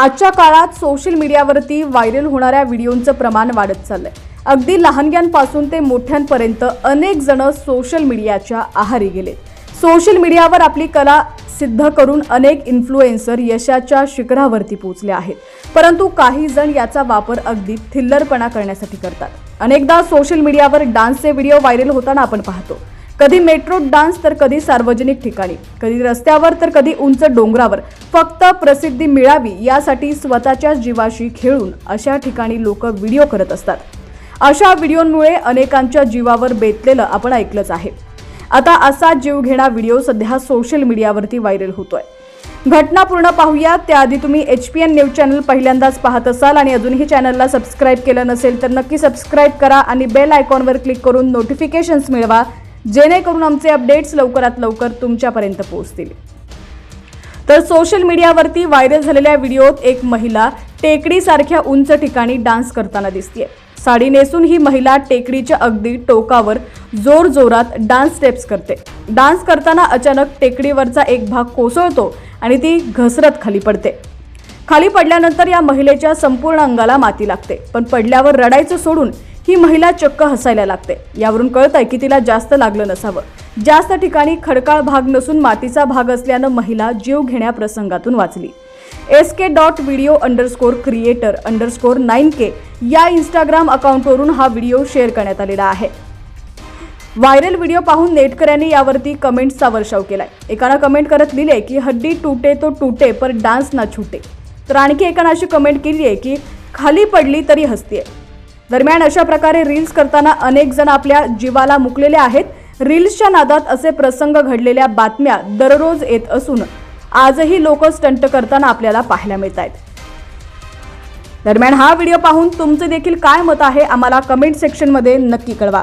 आजच्या काळात सोशल मीडियावरती व्हायरल होणाऱ्या व्हिडिओंचं प्रमाण वाढत चाललंय. अगदी लहानग्यांपासून ते मोठ्यांपर्यंत अनेक जण सोशल मीडियाच्या आहारी गेले सोशल मीडियावर आपली कला सिद्ध करून अनेक इन्फ्लुएन्सर यशाच्या शिखरावरती पोहोचले आहेत. परंतु काही जण याचा वापर अगदी थिल्लरपणा करण्यासाठी करतात. अनेकदा सोशल मीडियावर डान्सचे व्हिडिओ व्हायरल होताना आपण पाहतो. कधी मेट्रोत डान्स तर कधी सार्वजनिक ठिकाणी. कधी रस्त्यावर तर कधी उंच डोंगरावर. फक्त प्रसिद्धी मिळावी यासाठी स्वतःच्या जीवाशी खेळून अशा ठिकाणी लोक व्हिडिओ करत असतात. अशा व्हिडिओमुळे अनेकांच्या जीवावर बेतलेलं आपण ऐकलंच आहे. आता असा जीवघेणा व्हिडिओ सध्या सोशल मीडियावरती व्हायरल होतोय. घटना पूर्ण पाहूया. त्याआधी तुम्ही H P N news channel पहिल्यांदाच पाहत असाल आणि अजूनही चॅनलला सबस्क्राईब केलं नसेल तर नक्की सबस्क्राईब करा आणि बेल आयकॉनवर क्लिक करून नोटिफिकेशन्स मिळवा. जेणेकरून आमचे अपडेट्स लवकरात लवकर तुमच्यापर्यंत पोहोचतील. तर सोशल मीडियावरती व्हायरल झालेल्या व्हिडिओत एक महिला टेकडीसारख्या उंच ठिकाणी डान्स करताना दिसतीये. साडी नेसून ही महिला टेकडीच्या अगदी टोकावर जोर जोरात डान्स स्टेप्स करते. डान्स करताना अचानक टेकडीवरचा एक भाग कोसळतो आणि ती घसरत खाली पडते. खाली पडल्यानंतर या महिलेच्या संपूर्ण अंगाला माती लागते पण पडल्यावर रडायचं सोडून ही महिला चक्क हसायला लागते. यावरून कळत आहे की तिला जास्त लागलं नसावं. जास्त ठिकाणी खडकाळ भाग नसून मातीचा भाग असल्यानं महिला जीव घेण्या प्रसंगातून वाचली. S K dot video underscore creator underscore nine K या इंस्टाग्राम अकाउंटवरून हा व्हिडिओ शेअर करण्यात आलेला आहे. व्हायरल व्हिडिओ पाहून नेटकऱ्यांनी यावरती कमेंट्सचा वर्षाव केलाय. एकानं कमेंट करत लिहिले की हड्डी तुटे तो तुटे पर डान्स ना छुटे. तर आणखी एकानं अशी कमेंट केली आहे की खाली पडली तरी हसतीये. दरम्यान अशा प्रकारे रील्स करताना अनेक जण आपल्या जीवाला मुकलेले आहेत. रील्सच्या नादात असे प्रसंग घडलेल्या बातम्या दररोज येत असून आजही लोक स्टंट करताना आपल्याला पाहायला मिळत आहेत दरम्यान हा व्हिडिओ पाहून तुमचे देखील काय मत आहे? आम्हाला कमेंट सेक्शनमध्ये नक्की कळवा.